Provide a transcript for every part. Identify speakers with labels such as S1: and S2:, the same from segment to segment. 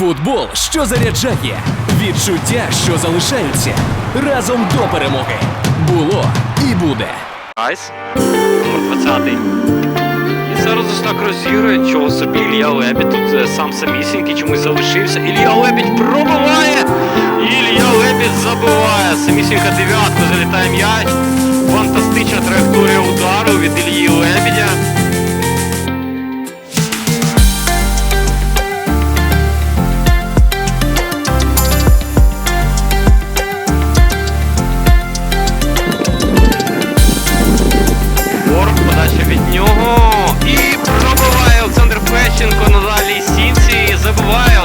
S1: Футбол, що заряджає, відчуття, що залишаються разом до перемоги. Було і буде.
S2: Айс, номер 20. І зараз так розігрує, чого собі Ілля Лебідь тут е, сам самісінький чомусь залишився. Ілля Лебідь пробиває! Ілля Лебідь забиває. Самісінька дев'ятка залітає м'яч.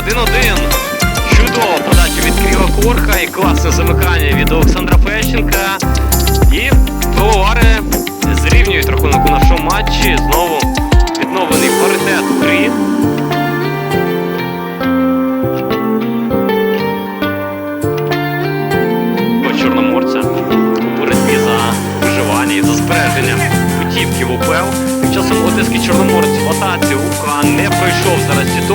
S2: 1-1. Чудова подача від Кирила Корха і класне замикання від Олександра Фещенка. І пивовари зрівнюють рахунок у нашому матчі. Знову відновлений паритет у грі. По Чорноморця у боротьбі за виживання і за збереження путівки в УПЛ. Тим часом Одеський Чорноморець в атаці Лука не пройшов зараз Тітов.